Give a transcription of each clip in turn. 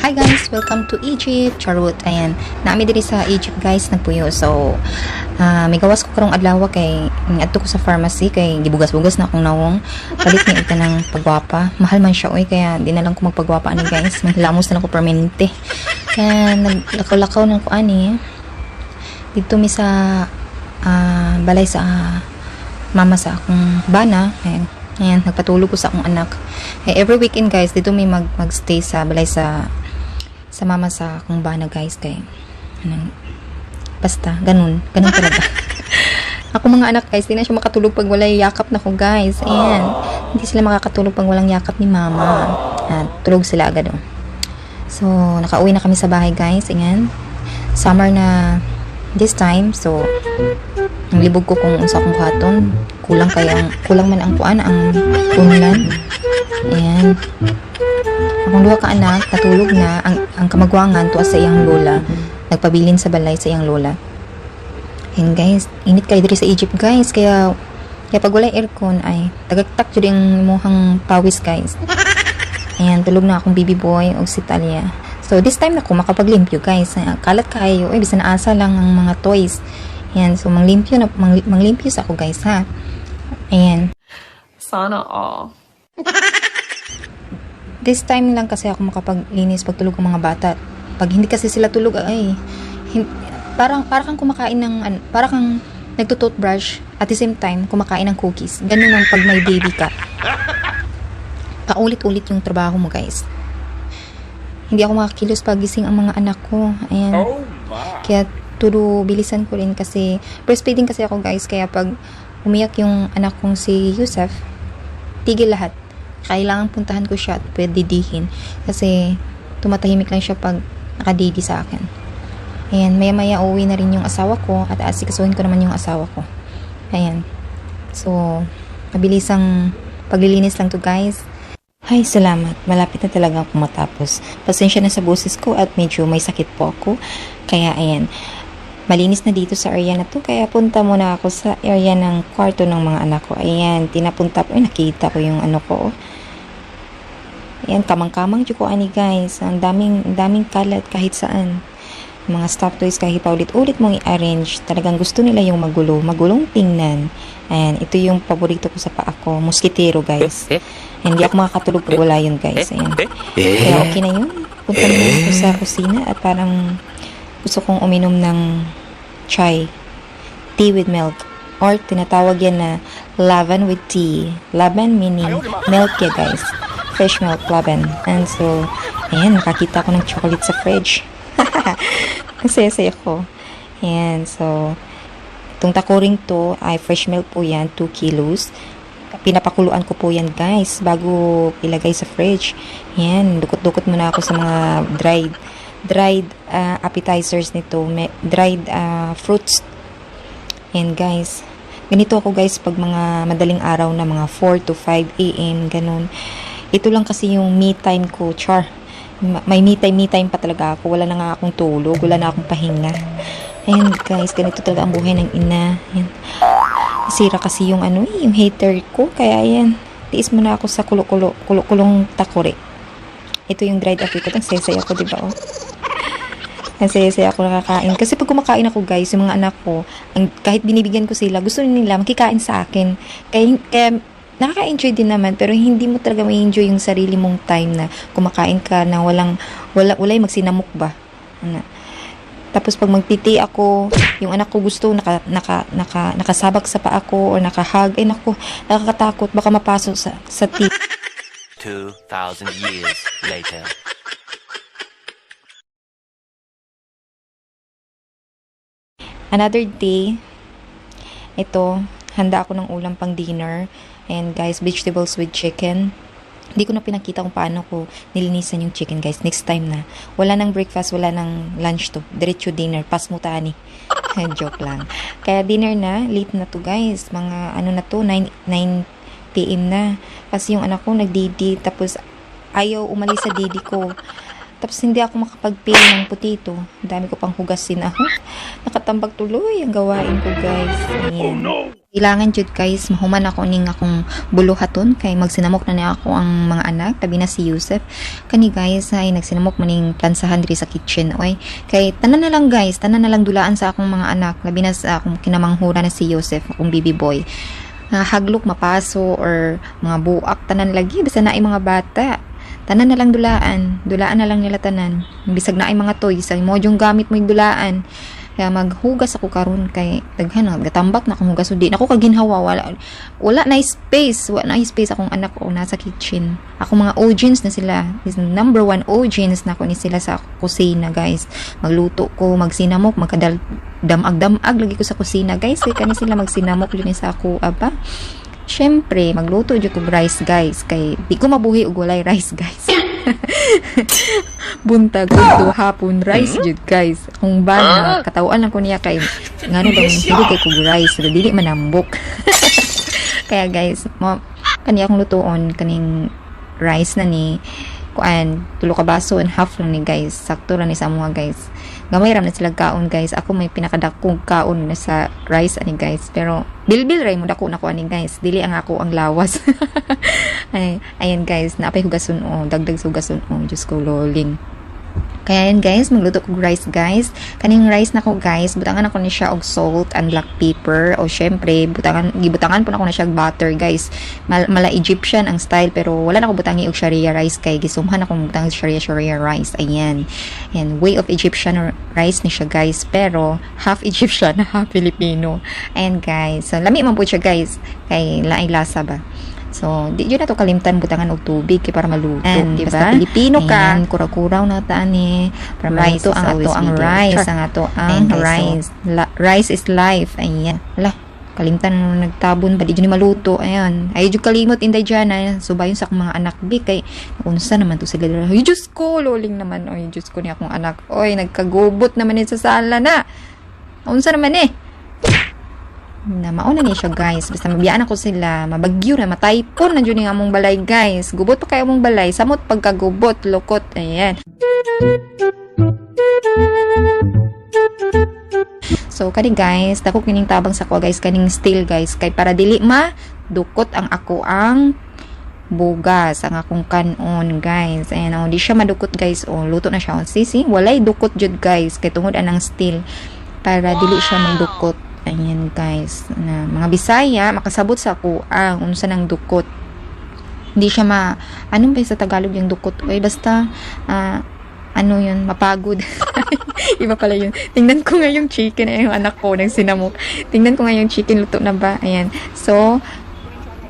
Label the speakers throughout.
Speaker 1: Hi guys! Welcome to Egypt! Charot! Ayan. Naami diri sa Egypt guys nagpuyo. So, ah, may gawas ko karong adlaw kay adto ko sa pharmacy kay gibugas-bugas na akong nawong. Palit ni ita ng pagwapa. Mahal man siya oy kaya di na lang ko magpagwapa ani guys. Manghilamos na lang ko permanente. Kaya naglakaw-lakaw ng ko ani. Dito mi sa ah, balay sa mama sa akong bana. Ayan. Ayan, nagpatulog ko sa akong anak. Eh, every weekend guys, dito may mag magstay sa balay sa sa mama sa akong bana guys kay anong basta ganun ganun talaga. Ako mga anak guys di na siya makatulog pag wala yakap na ko guys. Ayan. Hindi sila makakatulog pag walang yakap ni mama. At tulog sila agad oh. so nakauwi na kami sa bahay guys. Ayan. Summer na this time so ang libog ko kung unsa akong kuhaton. Kulang kaya ang kulang man ang kuan ang punlan ayan akong duha ka anak natulog na ang, ang kamagwangan tuwa sa iyang lola. Nagpabilin sa balay sa iyang lola. And guys init kayo diri sa Egypt guys. Kaya kaya pag wala aircon ay tagaktak jud ang muhang pawis guys. Ayan tulog na akong baby boy og si Talia. So this time na ko makapaglimpyo guys. Ah, kalat kayo ay bisan asa lang ang mga toys. Ayan so manglimpyo na mang, manglimpyo sa ako guys ha. Ayan.
Speaker 2: Sana all.
Speaker 1: This time lang kasi ako makapaglinis pag tulog ng mga bata. Pag hindi kasi sila tulog, ay, hin- parang, parang kang kumakain ng, an- parang kang nagtutoothbrush at the same time kumakain ng cookies. Ganun ang pag may baby ka. Paulit-ulit yung trabaho mo, guys. Hindi ako makakilos pag gising ang mga anak ko. Ayan.
Speaker 3: Oh.
Speaker 1: Kaya turo bilisan ko rin kasi breastfeeding kasi ako guys kaya pag umiyak yung anak kong si Yusuf tigil lahat kailangan puntahan ko siya at pwede dihin kasi tumatahimik lang siya pag nakadidi sa akin ayan maya maya uwi na rin yung asawa ko at asikasuhin ko naman yung asawa ko ayan so mabilisang paglilinis lang to guys ay, salamat. Malapit na talaga akong matapos. Pasensya na sa boses ko at medyo may sakit po ako. Kaya, ayan, malinis na dito sa area na to. Kaya punta muna ako sa area ng kwarto ng mga anak ko. Ayan, tinapunta po. Ay, nakita ko yung ano ko. Ayan, kamang-kamang ko ani guys. Ang daming, ang daming kalat kahit saan. Mga stuffed toys kahit paulit-ulit mong i-arrange. Talagang gusto nila yung magulo. Magulong tingnan. Ayan, ito yung paborito ko sa paa ko. Muskitero guys. Hindi ako makakatulog pag wala yun guys. Ayan. Kaya okay na yun. Punta na sa kusina at parang gusto kong uminom ng chai. Tea with milk. Or tinatawag yan na laban with tea. Laban meaning milk ya guys. Fresh milk laban. And so, ayan, nakakita ko ng chocolate sa fridge. Ang saya-saya ko. Ayan, so, itong takuring to ay fresh milk po yan, 2 kilos pinapakuluan ko po yan guys bago ilagay sa fridge yan dukot-dukot muna ako sa mga dried dried ah, appetizers nito may dried ah, fruits yan guys ganito ako guys pag mga madaling araw na mga 4 to 5 a.m. ganun ito lang kasi yung me time ko char Ma- may me time me time pa talaga ako wala na nga akong tulog wala na akong pahinga Ayan guys, ganito talaga ang buhay ng ina. Ayan. Sira kasi yung ano eh, yung hater ko. Kaya ayan, tiis mo na ako sa kulo-kulo, kulo-kulong takore. Ito yung dried apricot. Ang saya-saya ko, di ba? Oh? Ang saya-saya ako nakakain. Kasi pag kumakain ako guys, yung mga anak ko, ang, kahit binibigyan ko sila, gusto nila makikain sa akin. Kaya, kaya nakaka-enjoy din naman, pero hindi mo talaga may enjoy yung sarili mong time na kumakain ka na walang, wala, walay magsinamok ba? Ano? Tapos pag magtiti ako, yung anak ko gusto naka, naka, naka, nakasabak sa paa ko or nakahag, ay naku, nakakatakot, baka mapasok sa, sa tip.
Speaker 4: 2,000 years later.
Speaker 1: Another day, ito, handa ako ng ulam pang dinner. And guys, vegetables with chicken. Hindi ko na pinakita kung paano ko nilinisan yung chicken guys. Next time na. Wala nang breakfast, wala nang lunch to. Diretso dinner. Pas mo tani. Joke lang. Kaya dinner na. Late na to guys. Mga ano na to, 9, 9 p.m. na. Kasi yung anak ko nagdidi. Tapos ayaw umalis sa didi ko. Tapos hindi ako makapagpili ng. Ang dami ko pang hugasin ako. Nakatambag tuloy ang gawain ko guys. Ayan. Kailangan jud guys, mahuman ako ning akong buluhaton kay magsinamok na niya ako ang mga anak, tabi na si Yusef. Kani guys ay nagsinamok maning plansahan diri sa kitchen oy. Kay tanan na lang guys, tanan na lang dulaan sa akong mga anak, labi na sa akong kinamanghura na si Yusef, akong baby boy. Nga haglok mapaso or mga buak tanan lagi basta naay mga bata. Tanan na lang dulaan, dulaan na lang nila tanan. Bisag na ay mga toys, ay mo gamit mo dulaan. Kaya maghugas ako karon kay daghan na gatambak na akong hugas. Di na ako kaginhawa. Wala wala na space. Wala na space akong anak ko nasa kitchen. Ako mga audience na sila. Is number one audience na ko ni sila sa kusina guys. Magluto ko magsinamok magkadal damag-damag lagi ko sa kusina guys. Eh kani sila magsinamok yun sa ako. Aba Siyempre, magluto jud ko rice guys kay di ko mabuhi og walay rice guys. Buntag ug hapon rice jud guys. Kung ba na katawan lang ko niya kay ngano daw hindi kay kog rice pero dili manambok. Kaya guys, mo kani akong lutuon kaning rice na ni kuan tulo ka baso and half lang ni guys. Sakto ra ni sa mga guys. Gamay ram na sila kaon guys. Ako may pinakadakong kaon na sa rice ani guys. Pero bilbil ray mo dako na ko ani guys. Dili ang ako ang lawas. Ay, ayan guys, naapay hugason o, dagdag sa hugason o, Diyos ko, loling. Kaya guys, magluto ko rice guys. Kaning rice na ko guys, butangan ako ni siya og salt and black pepper. O syempre, butangan, gibutangan po na ko na siya og butter guys. Mal, mala Egyptian ang style pero wala na ko butangi og sharia rice kay gisumhan ako butang sharia sharia rice. Ayan. Ayan, way of Egyptian rice ni siya guys. Pero half Egyptian, half Filipino. Ayan guys. So, lami man po siya guys. Kay laay lasa ba. So, di yun na to kalimtan butangan og tubig kay para maluto,
Speaker 2: And,
Speaker 1: di
Speaker 2: basta
Speaker 1: ba?
Speaker 2: Pilipino ka.
Speaker 1: Ayan, kuraw-kuraw na ta ni. Para
Speaker 2: Rice
Speaker 1: ito ang ato ang rice, ang ato ang
Speaker 2: Ayan,
Speaker 1: rice. La- rice is life. Ayan. Ala, kalimtan na nagtabon ba di yun ni maluto. Ayan. Ay jud kalimot inday diyan na subayon sa akong mga anak bi kay unsa naman to sila. Ay Diyos ko, loling naman. Oy, Diyos ko ni akong anak. Oy, nagkagubot naman ni sa sala na. Unsa naman eh? Na mauna ni siya guys. Basta mabiyaan ako sila. Mabagyo na mataypon na dyan yung among balay guys. Gubot pa kayo among balay. Samot pagkagubot lukot. Ayan. So kani guys, dako kining tabang sa ko guys. Kaning steel guys. Kay para dili ma dukot ang ako ang bugas ang akong kanon guys. Ayan oh, di siya madukot guys. Oh, luto na siya. Oh, sisi, walay dukot jud guys. Kay tungod anang steel. Para dili siya magdukot. Ayan guys, na mga Bisaya makasabot sa ako ang unsa nang dukot. Hindi siya ma anong ba sa Tagalog yung dukot? Oy basta ah, ano yun, mapagod. Iba pala yun. Tingnan ko nga yung chicken, ay yung anak ko, nang sinamok. Tingnan ko nga yung chicken, luto na ba? Ayan. So,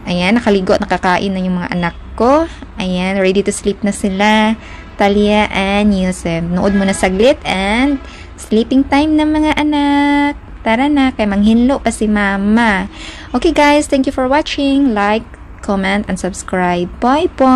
Speaker 1: ayan, nakaligo nakakain na yung mga anak ko. Ayan, ready to sleep na sila. Talia and Yusef. Nood mo na saglit and sleeping time ng mga anak. Tara na, kay manghinlo pa si mama. Okay guys, thank you for watching. Like, comment, and subscribe. Bye po!